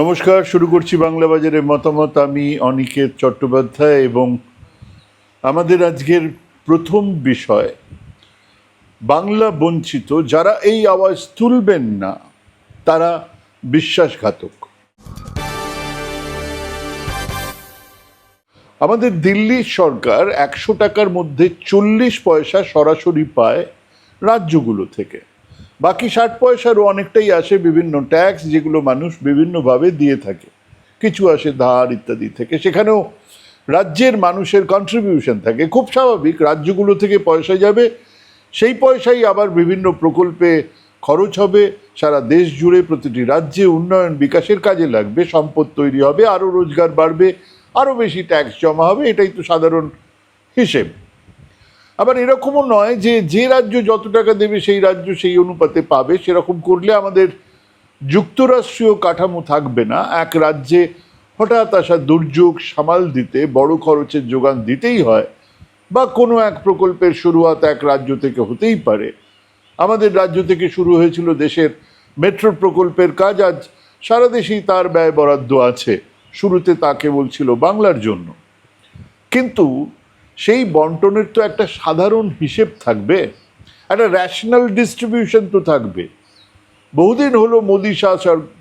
নমস্কার, শুরু করছি বাংলা বাজারের মতামত। আমি অনিকেত চট্টোপাধ্যায় এবং আমাদের আজকের প্রথম বিষয়, বাংলা বঞ্চিত, যারা এই আওয়াজ তুলবেন না, তারা বিশ্বাসঘাতক। আমাদের দিল্লি সরকার একশো টাকার মধ্যে চল্লিশ পয়সা সরাসরি পায় রাজ্যগুলো থেকে। বাকি ষাট পয়সারও অনেকটাই আসে বিভিন্ন ট্যাক্স যেগুলো মানুষ বিভিন্নভাবে দিয়ে থাকে। কিছু আসে ধার ইত্যাদি থেকে। সেখানেও রাজ্যের মানুষের কন্ট্রিবিউশন থাকে। খুব স্বাভাবিক, রাজ্যগুলো থেকে পয়সা যাবে, সেই পয়সাই আবার বিভিন্ন প্রকল্পে খরচ হবে। সারা দেশ জুড়ে প্রতিটি রাজ্যে উন্নয়ন বিকাশের কাজে লাগবে, সম্পদ তৈরি হবে, আরও রোজগার বাড়বে, আরও বেশি ট্যাক্স জমা হবে, এটাই তো সাধারণ হিসেব। আবার এরকমও নয় যে যে রাজ্য যত টাকা দেবে সেই রাজ্য সেই অনুপাতে পাবে। সেরকম করলে আমাদের যুক্তরাষ্ট্রীয় কাঠামো থাকবে না। এক রাজ্যে হঠাৎ আসা দুর্যোগ সামাল দিতে, বড় খরচের যোগান দিতেই হয় বা কোনো এক প্রকল্পের শুরুয়াত এক রাজ্য থেকে হতেই পারে। আমাদের রাজ্য থেকে শুরু হয়েছিল দেশের মেট্রো প্রকল্পের কাজ। আজ সারা দেশেই তার ব্যয় বরাদ্দ আছে। শুরুতে তা কেবল ছিল বাংলার জন্য। কিন্তু সেই বন্টনের তো একটা সাধারণ হিসেব থাকবে, একটা র্যাশনাল ডিস্ট্রিবিউশন তো থাকবে। বহুদিন হলো মোদি শাহ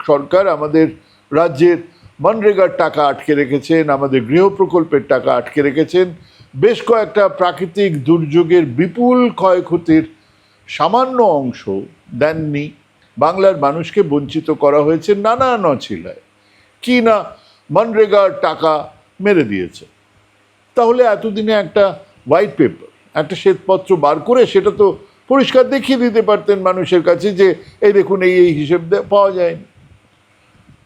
সরকার আমাদের রাজ্যের মনরেগার টাকা আটকে রেখেছেন, আমাদের গৃহ প্রকল্পের টাকা আটকে রেখেছেন। বেশ কয়েকটা প্রাকৃতিক দুর্যোগের বিপুল ক্ষয়ক্ষতির সামান্য অংশ দেননি। বাংলার মানুষকে বঞ্চিত করা হয়েছে নানা নছিলায়। কি না মনরেগার টাকা মেরে দিয়েছে। তাহলে এতদিনে একটা হোয়াইট পেপার একটা শ্বেতপত্র বার করে সেটা তো পরিষ্কার দেখিয়ে দিতে পারতেন মানুষের কাছে যে, এই দেখুন, এই এই হিসেব পাওয়া যায়নি।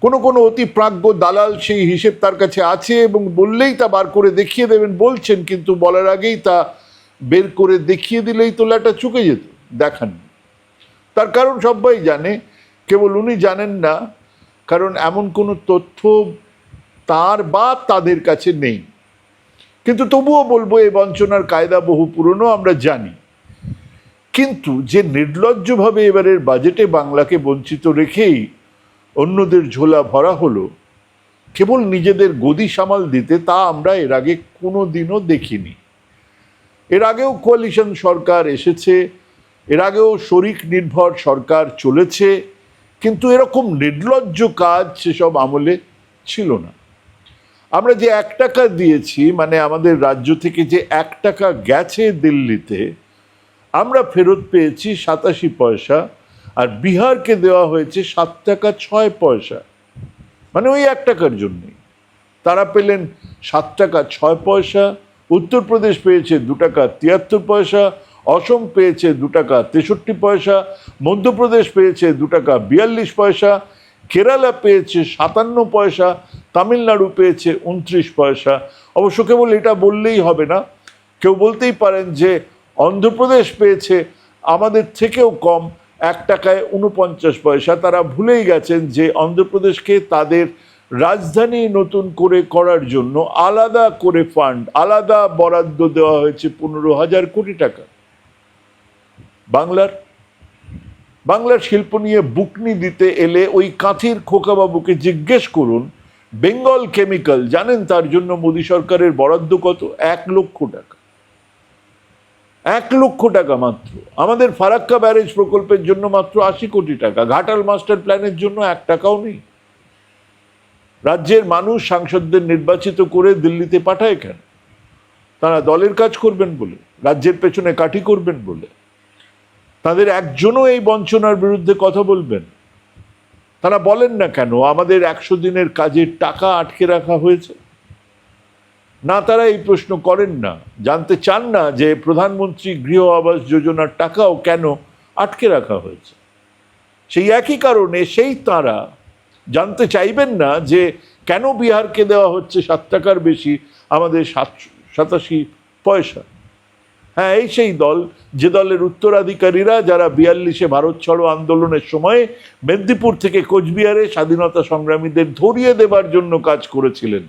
কোনো কোনো অতি প্রাজ্ঞ দালাল সেই হিসেব তার কাছে আছে এবং বললেই তা বার করে দেখিয়ে দেবেন, বলছেন, কিন্তু বলার আগেই তা বের করে দেখিয়ে দিলেই তো লেটা চুকে যেত, দেখান। তার কারণ সবাই জানে, কেবল উনি জানেন না, কারণ এমন কোনো তথ্য তার বা তাদের কাছে নেই। কিন্তু তবুও বলব এই বঞ্চনার কায়দা বহু পুরনো, আমরা জানি। কিন্তু যে নির্লজ্জভাবে এবারের বাজেটে বাংলাকে বঞ্চিত রেখেই অন্যদের ঝোলা ভরা হলো, কেবল নিজেদের গদি সামাল দিতে তা আমরা এর আগে কোনো দিনও দেখিনি। এর আগেও কোয়ালিশন সরকার এসেছে, এর আগেও শরিক নির্ভর সরকার চলেছে, কিন্তু এরকম নির্লজ্জ কাজ সেসব আমলে ছিল না। আমরা যে এক টাকা দিয়েছি মানে আমাদের রাজ্য থেকে যে এক টাকা গেছে দিল্লিতে, আমরা ফেরত পেয়েছি সাতাশি পয়সা আর বিহারকে দেওয়া হয়েছে সাত টাকা ছয় পয়সা। মানে ওই এক টাকার জন্যই। তারা পেলেন সাত টাকা ছয় পয়সা উত্তরপ্রদেশ পেয়েছে দু টাকা তিয়াত্তর পয়সা, অসম পেয়েছে দু টাকা তেষট্টি পয়সা, মধ্যপ্রদেশ পেয়েছে দু টাকা বিয়াল্লিশ পয়সা, কেরালা পেয়েছে সাতান্ন পয়সা তামিলনাড়ু পেয়েছে উনত্রিশ পয়সা। অবশ্য কেবল এটা বললেই হবে না। কেউ বলতেই পারেন যে অন্ধ্রপ্রদেশ পেয়েছে আমাদের থেকেও কম এক টাকায় উনপঞ্চাশ পয়সা। তারা ভুলেই গেছেন যে অন্ধ্রপ্রদেশকে তাদের রাজধানী নতুন করে করার জন্য আলাদা করে ফান্ড আলাদা বরাদ্দ দেওয়া হয়েছে পনেরো হাজার কোটি টাকা। বাংলার বাংলার শিল্প নিয়ে বুকনি দিতে এলে ওই কাঁথির খোকাবাবুকে জিজ্ঞেস করুন বেঙ্গল কেমিক্যাল, জানেন তার জন্য মোদী সরকারের বরাদ্দ কত? এক লক্ষ টাকা। এক লক্ষ টাকা মাত্র। আমাদের ফারাক্কা ব্যারেজ প্রকল্পের জন্য মাত্র আশি কোটি টাকা। ঘাটাল মাস্টার প্ল্যানের জন্য এক টাকাও নেই। রাজ্যের মানুষ সাংসদদের নির্বাচিত করে দিল্লিতে পাঠায় কেন? তারা দলের কাজ করবেন বলে, রাজ্যের পেছনে কাঠি করবেন বলে। তাদের একজনও এই বঞ্চনার বিরুদ্ধে কথা বলবেন তারা বলেন না কেন, আমাদের একশো দিনের কাজের টাকা আটকে রাখা হয়েছে? না, তারা এই প্রশ্ন করেন না। জানতে চান না যে প্রধানমন্ত্রী গৃহ আবাস যোজনার টাকাও কেন আটকে রাখা হয়েছে? সেই একই কারণে সেই তারা জানতে চাইবেন না যে কেন বিহারকে দেওয়া হচ্ছে সাত টাকার বেশি আমাদের সাত, সাতাশি পয়সা। হ্যাঁ এই সেই দল, যে দলের উত্তরাধিকারীরা যারা বিয়াল্লিশে ভারত ছাড়ো আন্দোলনের সময় মেদিনীপুর থেকে কোচবিহারে স্বাধীনতা সংগ্রামীদের ধরিয়ে দেবার জন্য কাজ করেছিলেন।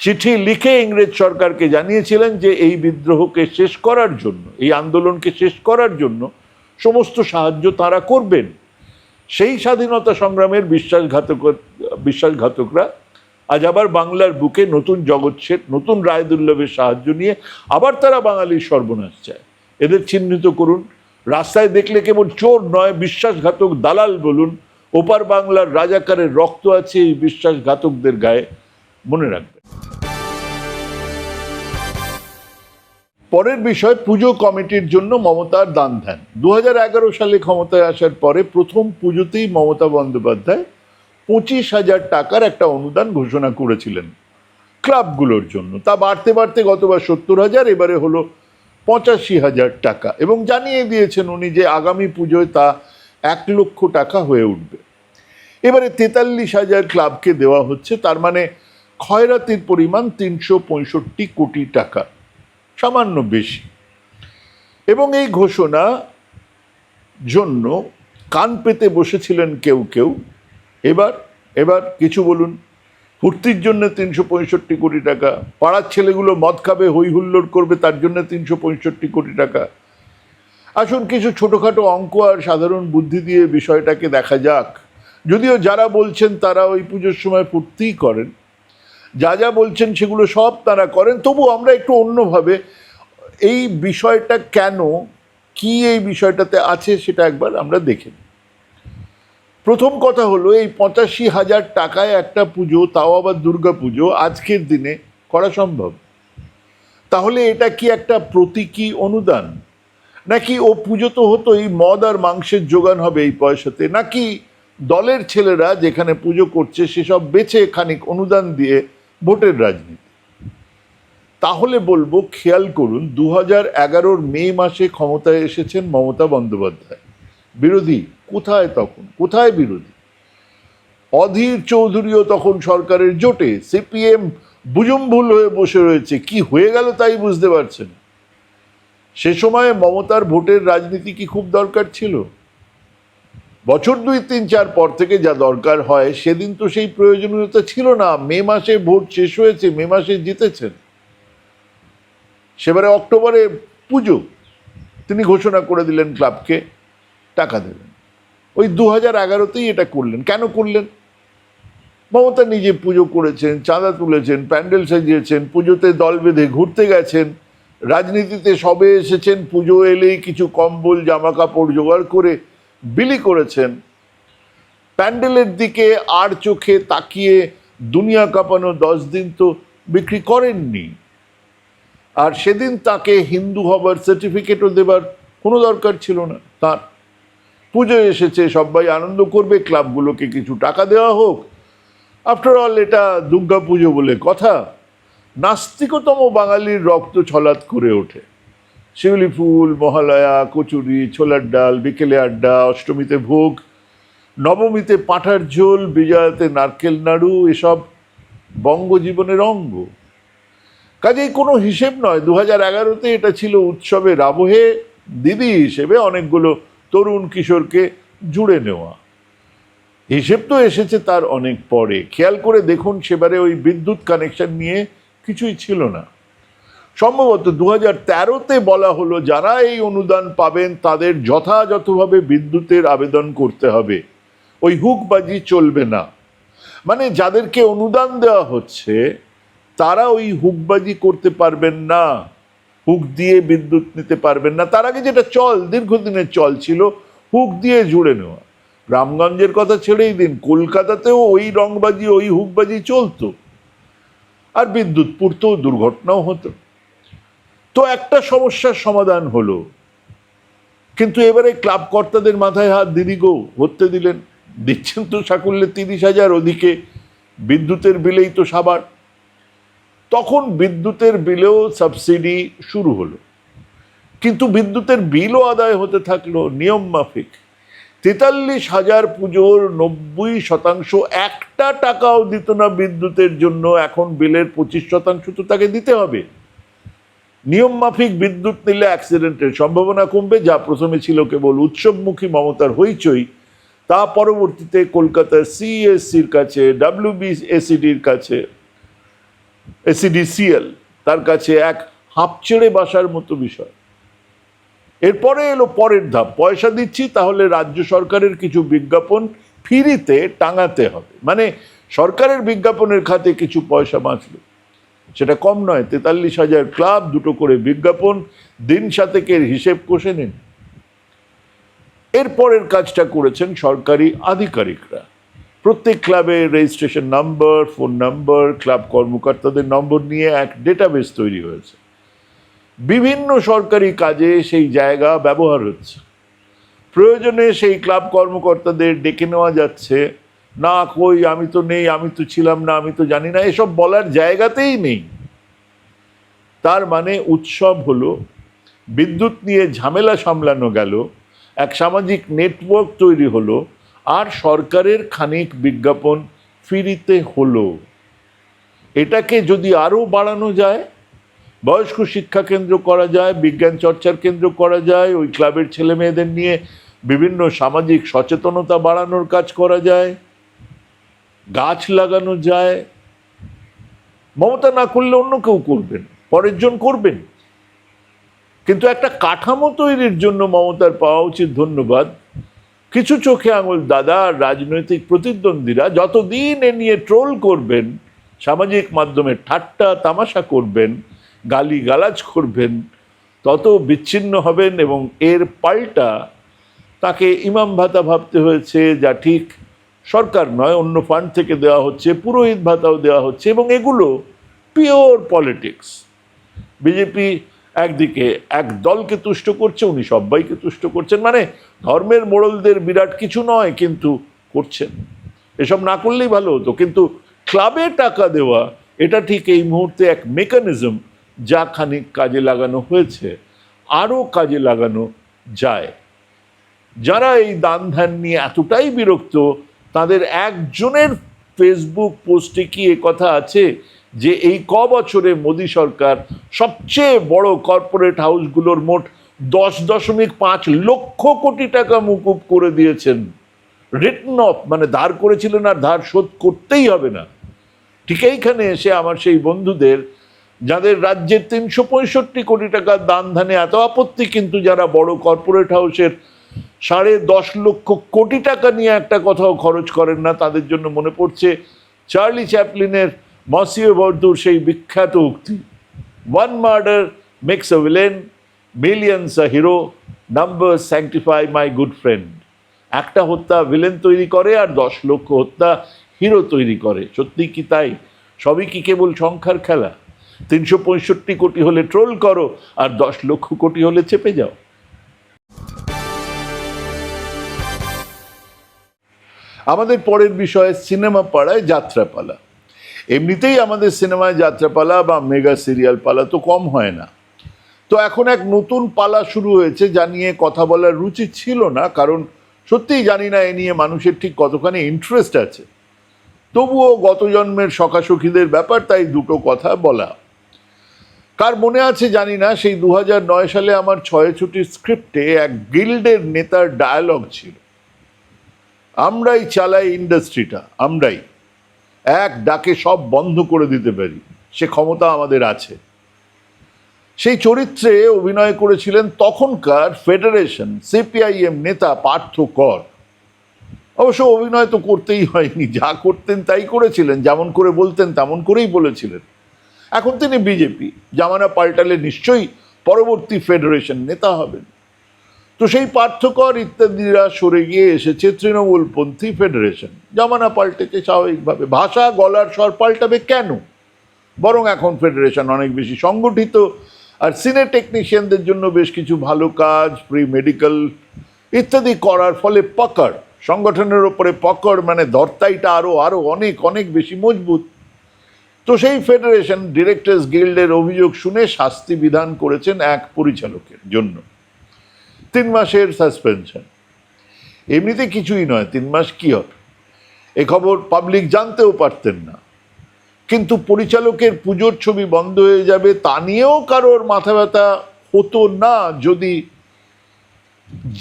চিঠি লিখে ইংরেজ সরকারকে জানিয়েছিলেন যে এই বিদ্রোহকে শেষ করার জন্য, এই আন্দোলনকে শেষ করার জন্য সমস্ত সাহায্য তারা করবেন। সেই স্বাধীনতা সংগ্রামের বিশ্বাসঘাতক বিশ্বাসঘাতকরা আজ আবার বাংলার বুকে নতুন জগৎসের, নতুন রায় দুর্লভের সাহায্য নিয়ে আবার তারা বাঙালির সর্বনাশ চায়। এদের চিহ্নিত করুন। রাস্তায় দেখলে কেবল চোর নয়, বিশ্বাসঘাতক দালাল বলুন। ওপার বাংলার রাজাকারের রক্ত আছে এই বিশ্বাসঘাতকদের গায়ে। মনে রাখবেন। পরের বিষয়, পুজো কমিটির জন্য মমতার দান ধ্যান। দু হাজার এগারো সালে ক্ষমতায় আসার পরে প্রথম পুজোতেই মমতা বন্দ্যোপাধ্যায় পঁচিশ হাজার টাকার একটা অনুদান ঘোষণা করেছিলেন ক্লাবগুলোর জন্য। তা বাড়তে বাড়তে গতবার সত্তর হাজার, এবারে হলো পঁচাশি হাজার টাকা। এবং জানিয়ে দিয়েছেন উনি যে আগামী পুজোয় তা এক লক্ষ টাকা হয়ে উঠবে। এবারে তেতাল্লিশ হাজার ক্লাবকে দেওয়া হচ্ছে, তার মানে ক্ষয়রাতির পরিমাণ তিনশো পঁয়ষট্টি কোটি টাকা, সামান্য বেশি। এবং এই ঘোষণা জন্য কান পেতে বসেছিলেন কেউ কেউ এবার এবার কিছু বলুন। ফুর্তির জন্য তিনশো পঁয়ষট্টি কোটি টাকা, পাড়ার ছেলেগুলো মদ খাবে হই হুল্লোড় করবে, তার জন্য তিনশো পঁয়ষট্টি কোটি টাকা। আসুন কিছু ছোটোখাটো অঙ্ক আর সাধারণ বুদ্ধি দিয়ে বিষয়টাকে দেখা যাক। যদিও যারা বলছেন তারা ওই পুজোর সময় ফুর্তিই করেন। যা যা বলছেন সেগুলো সব তারা করেন। তবু আমরা একটু অন্যভাবে, এই বিষয়টা কেন, কি এই বিষয়টাতে আছে সেটা একবার আমরা দেখে নিই। প্রথম কথা হলো, এই পঁচাশি হাজার টাকায় একটা পুজো, তাও আবার দুর্গা পুজো, আজকের দিনে করা সম্ভব? তাহলে এটা কি একটা প্রতীকী অনুদান? নাকি ও পুজো তো হতো এই মদ আর মাংসের যোগান হবে এই পয়সাতে? নাকি দলের ছেলেরা যেখানে পুজো করছে, সেসব বেছে খানিক অনুদান দিয়ে ভোটের রাজনীতি? তাহলে বলব, খেয়াল করুন দু হাজার মে মাসে ক্ষমতায় এসেছেন মমতা বন্দ্যোপাধ্যায়। বিরোধী কোথায় তখন? কোথায় বিরোধী? অধীর চৌধুরীও তখন সরকারের জোটে, সিপিএম বুজুম্ভুল হয়ে বসে রয়েছে। কি হয়ে গেল তাই বুঝতে পারছেন? সে সময়ে মমতার ভোটের রাজনীতি কি খুব দরকার ছিল? বছর দুই, তিন, চার পর থেকে যা দরকার হয়, সেদিন তো সেই প্রয়োজনীয়তা ছিল না। মে মাসে ভোট শেষ হয়েছে, মে মাসে জিতেছেন। সেবারে অক্টোবরে পুজো। তিনি ঘোষণা করে দিলেন ক্লাবকে, টাকা দেবেন। ওই দু হাজার এগারোতেই এটা করলেন। কেন করলেন? মমতা নিজে পুজো করেছেন, চাঁদা তুলেছেন, প্যান্ডেল সাজিয়েছেন, পুজোতে দল বেঁধে ঘুরতে গেছেন, রাজনীতিতে সবে এসেছেন, পুজো এলেই কিছু কম্বল জামা কাপড় জোগাড় করে বিলি করেছেন। প্যান্ডেলের দিকে আর চোখে তাকিয়ে দুনিয়া কাঁপানো দশ দিন তো বিক্রি করেননি। আর সেদিন তাকে হিন্দু হবার সার্টিফিকেটও দেবার কোনো দরকার ছিল না, তার। পুজো এসেছে, সবাই আনন্দ করবে, ক্লাবগুলোকে কিছু টাকা দেওয়া হোক। আফটার অল এটা দুর্গা পুজো বলে কথা। নাস্তিকতম বাঙালির রক্ত ছলাৎ করে ওঠে। শিউলি ফুল, মহালয়া, কচুরি, ছোলার ডাল, বিকেলে আড্ডা, অষ্টমীতে ভোগ, নবমীতে পাঁঠার ঝোল, বিজয়াতে নারকেল নাড়ু, এসব বঙ্গজীবনের অঙ্গ। কাজেই কোনো হিসেব নয় দু হাজার এগারোতে এটা ছিল উৎসবের আবহে দিদি হিসেবে অনেকগুলো তরুণ কিশোরকে জুড়ে নেওয়া। হিসেব তো এসেছে তার অনেক পরে। খেয়াল করে দেখুন সেবারে ওই বিদ্যুৎ কানেকশন নিয়ে কিছুই ছিল না। সম্ভবত দু হাজার তেরোতে বলা হলো, যারা এই অনুদান পাবেন তাদের যথাযথভাবে বিদ্যুতের আবেদন করতে হবে। ওই হুকবাজি চলবে না। মানে যাদেরকে অনুদান দেওয়া হচ্ছে, তারা ওই হুকবাজি করতে পারবেন না। হুক দিয়ে বিদ্যুৎ নিতে পারবেন না। তার আগে যেটা চল, দীর্ঘদিনের চল ছিল, হুক দিয়ে জুড়ে নেওয়া। রামগঞ্জের কথা ছেড়েই দিন, কলকাতাতেও ওই রংবাজি, ওই হুকবাজি চলতো। আর বিদ্যুৎ পুরতেও দুর্ঘটনাও হতো। তো একটা সমস্যার সমাধান হলো। কিন্তু এবারে ক্লাব কর্তাদের মাথায় হাত, দিদি গো, হতে দিলেন। দিচ্ছেন তো সাকুল্যে তিরিশ হাজার, ওদিকে বিদ্যুতের বিলেই তো সাবার। তখন বিদ্যুতের বিলেও সাবসিডি শুরু হলো। কিন্তু বিদ্যুতের বিলও আদায় হতে থাকল নিয়ম মাফিক। তেতাল্লিশ হাজার পুজোর নব্বই শতাংশ একটা টাকাও দিত না বিদ্যুতের জন্য, এখন বিলের পঁচিশ শতাংশ তো তাকে দিতে হবে। নিয়ম মাফিক বিদ্যুৎ নিলে অ্যাক্সিডেন্টের সম্ভাবনা কমবে, যা প্রথমে ছিল কেবল উৎসবমুখী মমতার হইচই। তা পরবর্তীতে কলকাতার সিএসসির কাছে ডাব্লিউবিএসিডির কাছে এসিডিসিএল তার কাছে এক হাঁপ ছেড়ে বাসার মতো বিষয়। এরপরে এলো পরের ধাপ, পয়সা দিচ্ছি, তাহলে রাজ্য সরকারের কিছু বিজ্ঞাপন ফ্রিতে টাঙাতে হবে। মানে সরকারের বিজ্ঞাপনের খাতে কিছু পয়সা বাঁচলো সেটা কম নয়, তেতাল্লিশ হাজার ক্লাব দুটো করে বিজ্ঞাপন দিন সাতেকের হিসেব কষে নিন। এরপরের কাজটা করেছেন সরকারি আধিকারিকরা। প্রত্যেক ক্লাবের registration number phone number club কর্মকর্তাদের নম্বর নিয়ে এক ডেটাবেস তৈরি হয়েছে। বিভিন্ন সরকারি কাজে সেই জায়গা ব্যবহার হচ্ছে। প্রয়োজনে সেই ক্লাব কর্মকর্তাদের ডেকে নেওয়া যাচ্ছে। না, কই, আমি তো নেই, আমি তো ছিলাম না, আমি তো জানি না, এসব বলার জায়গাতেই নেই। তার মানে উৎসব হলো, বিদ্যুৎ নিয়ে ঝামেলা সামলানো গেল, এক সামাজিক নেটওয়ার্ক তৈরি হলো আর সরকারের খানিক বিজ্ঞাপন ফিরিতে হলো। এটাকে যদি আরও বাড়ানো যায়, বয়স্ক শিক্ষা কেন্দ্র করা যায়, বিজ্ঞান চর্চার কেন্দ্র করা যায়, ওই ক্লাবের ছেলে মেয়েদের নিয়ে বিভিন্ন সামাজিক সচেতনতা বাড়ানোর কাজ করা যায়, গাছ লাগানো যায়, মমতা না করলে অন্য কেউ করবেন, পরের জন করবেন। কিন্তু একটা কাঠামো তৈরির জন্য মমতার পাওয়া উচিত ধন্যবাদ। কিছু চোখে আঙুল দাদা, রাজনৈতিক প্রতিদ্বন্দ্বীরা যতদিন এ নিয়ে ট্রোল করবেন, সামাজিক মাধ্যমে ঠাট্টা, তামাশা করবেন গালি গালাজ করবেন, তত বিচ্ছিন্ন হবেন এবং এর পাল্টা তাকে ইমাম ভাতা ভাবতে হয়েছে, যা ঠিক সরকার নয়, অন্য ফান্ড থেকে দেওয়া হচ্ছে, পুরোহিত ভাতাও দেওয়া হচ্ছে এবং এগুলো পিওর পলিটিক্স বিজেপি একদিকে এক দলকে তুষ্ট করছে, উনি সবাইকে তুষ্ট করছেন। মানে ধর্মের মোড়লদের বিরাট কিছু নয়, কিন্তু করছেন। এসব না করলেই ভালো হতো। কিন্তু ক্লাবে টাকা দেওয়া, এটা ঠিক এই মুহূর্তে এক মেকানিজম যা খানিক কাজে লাগানো হয়েছে, আরও কাজে লাগানো যায়। যারা এই দান ধ্যান নিয়ে এতটাই বিরক্ত, তাদের একজনের ফেসবুক পোস্টে কি কথা আছে? যে এই ক বছরে মোদী সরকার সবচেয়ে বড় কর্পোরেট হাউসগুলোর মোট দশ দশমিক পাঁচ লক্ষ কোটি টাকা মুকুব করে দিয়েছেন। রিটন অফ মানে ধার করেছিলেন আর ধার শোধ করতেই হবে না। ঠিক এইখানে এসে আমার সেই বন্ধুদের, যাদের রাজ্যের তিনশো পঁয়ষট্টি কোটি টাকার দান ধানে এত আপত্তি, কিন্তু যারা বড় কর্পোরেট হাউসের সাড়ে দশ লক্ষ কোটি টাকা নিয়ে একটা কথাও খরচ করেন না, তাদের জন্য মনে পড়ছে চার্লি চ্যাপলিনের মসিও বর্দুর সেই বিখ্যাত উক্তি। One murder makes a villain millions a hero number sanctify my good friend একটা হত্যা ভিলেন তৈরি করে আর দশ লক্ষ হত্যা হিরো তৈরি করে। সত্যি কি তাই? সবই কি কেবল সংখ্যার খেলা? তিনশো পঁয়ষট্টি কোটি হলে ট্রোল করো আর দশ লক্ষ কোটি হলে চেপে যাও। আমাদের পরের বিষয়ে সিনেমা পাড়ায় যাত্রাপালা। এমনিতেই আমাদের সিনেমায় যাত্রাপালা বা মেগা সিরিয়াল পালা তো কম হয় না। তো এখন এক নতুন পালা শুরু হয়েছে, যা নিয়ে কথা বলার রুচি ছিল না, কারণ সত্যিই জানি না এ নিয়ে মানুষের ঠিক কতখানি ইন্টারেস্ট আছে। তবুও গত জন্মের সখাসখীদের ব্যাপার, তাই দুটো কথা বলা। কার মনে আছে জানি না, সেই দু সালে আমার ছয় ছুটির স্ক্রিপ্টে এক গিল্ডের নেতার ডায়ালগ ছিল। আমরাই চালাই ইন্ডাস্ট্রিটা আমরাই। এক ডাকে সব বন্ধ করে দিতে পারি। সে ক্ষমতা আমাদের আছে। সেই চরিত্রে অভিনয় করেছিলেন তখনকার ফেডারেশন, সিপিআইএম নেতা পার্থ কর। অবশ্য অভিনয় তো করতেই হয়নি, যা করতেন তাই করেছিলেন, যেমন করে বলতেন তেমন করেই বলেছিলেন। এখন তিনি বিজেপি, জামানা পাল্টালে নিশ্চয়ই পরবর্তী ফেডারেশন নেতা হবেন। তো সেই পার্থকর ইত্যাদিরা সরে গিয়ে এসেছে তৃণমূলপন্থী ফেডারেশন। জামানা পাল্টেছে স্বাভাবিকভাবে। ভাষা, গলার স্বর পাল্টাবে কেন? বরং এখন ফেডারেশন অনেক বেশি সংগঠিত। আর সিনে টেকনিশিয়ানদের জন্য বেশ কিছু ভালো কাজ, প্রি মেডিকেল ইত্যাদি করার ফলে পকড়। সংগঠনের ওপরে পকড় মানে দর্তাইটা আরও আরও অনেক অনেক বেশি মজবুত। তো সেই ফেডারেশন ডিরেক্টর্স গিল্ডের অভিযোগ শুনে শাস্তি বিধান করেছেন এক পরিচালকের জন্য। তিন মাসের সাসপেনশন এমনিতে কিছুই নয়, তিন মাস কি হবে? এ খবর পাবলিক জানতেও পারতেন না। কিন্তু পরিচালকের পুজোর ছবি বন্ধ হয়ে যাবে তা নিয়েও কারোর মাথা ব্যথা হতো না যদি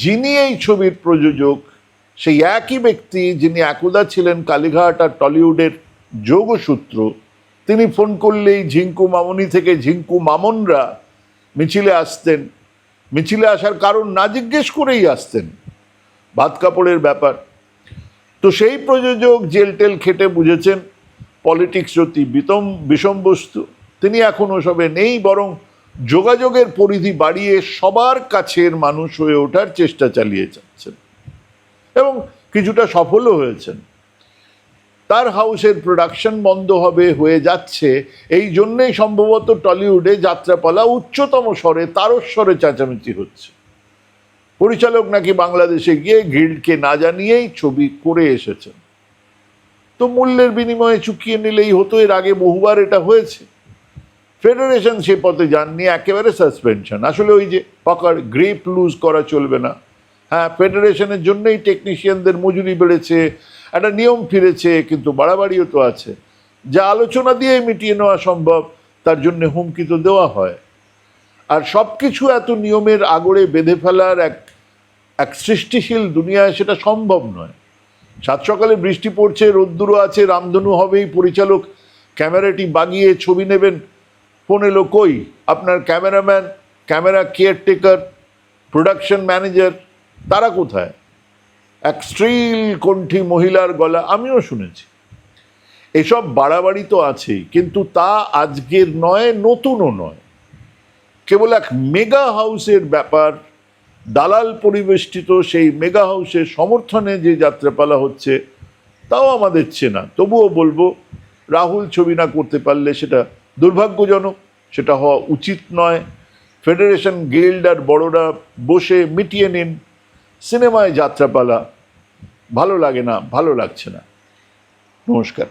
যিনি এই ছবির প্রযোজক, সেই একই ব্যক্তি যিনি একদা ছিলেন কালীঘাট আর টলিউডের যোগসূত্র, তিনি ফোন করলেই ঝিঙ্কু মামনি থেকে ঝিঙ্কু মামনরা মিছিলে আসতেন। মিছিলে আসার কারণ না জিজ্ঞেস করেই আসতেন। ভাত কাপড়ের ব্যাপার। তো সেই প্রযোজক জেল টেল খেটে বুঝেছেন, পলিটিক্স অতি বিতম বিষম বস্তু, তিনি এখন ওসবে নেই, বরং যোগাযোগের পরিধি বাড়িয়ে সবার কাছের মানুষ হয়ে ওঠার চেষ্টা চালিয়ে যাচ্ছেন। এবং কিছুটা সফলও হয়েছেন। তার হাউসের প্রোডাকশন বন্ধ হবে, হয়ে যাচ্ছে। এই জন্যেই সম্ভবত টলিউডে যাত্রাপালা উচ্চতম স্বরে তারস্বরে চেঁচামেচি হচ্ছে। পরিচালক নাকি বাংলাদেশে গিয়ে গিল্ডকে না জানিয়েই ছবি করে এসেছেন। তো মূল্যের বিনিময়ে চুকিয়ে নিলেই হতো, এর আগে বহুবার এটা হয়েছে। ফেডারেশন সে পথে যাননি, একেবারে সাসপেনশন আসলে ওই যে পকার গ্রেপ লুজ করা চলবে না। হ্যাঁ ফেডারেশনের জন্যই টেকনিশিয়ানদের মজুরি বেড়েছে একটা নিয়ম ফিরেছে, কিন্তু বাড়াবাড়িও তো আছে। যা আলোচনা দিয়ে মিটিয়ে নেওয়া সম্ভব, তার জন্য হুমকি তো দেওয়া হয়। আর সব কিছু এত নিয়মের আগড়ে বেঁধে ফেলার এক এক সৃষ্টিশীল দুনিয়ায় সেটা সম্ভব নয়। সাত সকালে বৃষ্টি পড়ছে, রোদ্দুরও আছে, রামধনু হবেই, পরিচালক ক্যামেরাটি বাগিয়ে ছবি নেবেন। ফোন এলো কই? আপনার cameraman, camera caretaker, production manager, তারা কোথায়? এক স্ত্রীল কণ্ঠী মহিলার গলা আমিও শুনেছি। এসব বাড়াবাড়ি তো আছেই, কিন্তু তা আজকের নয়, নতুনও নয়। কেবল এক মেগা হাউসের ব্যাপার, দালাল পরিবেষ্টিত সেই মেগা হাউসের সমর্থনে যে যাত্রাপালা হচ্ছে, তাও আমাদের চেনা তবুও বলব, রাহুল ছবি না করতে পারলে সেটা দুর্ভাগ্যজনক, সেটা হওয়া উচিত নয়। ফেডারেশন গিল্ড আর বড়রা বসে মিটিয়ে নিন, সিনেমায় যাত্রাপালা ভালো লাগে না ভালো লাগছে না। নমস্কার।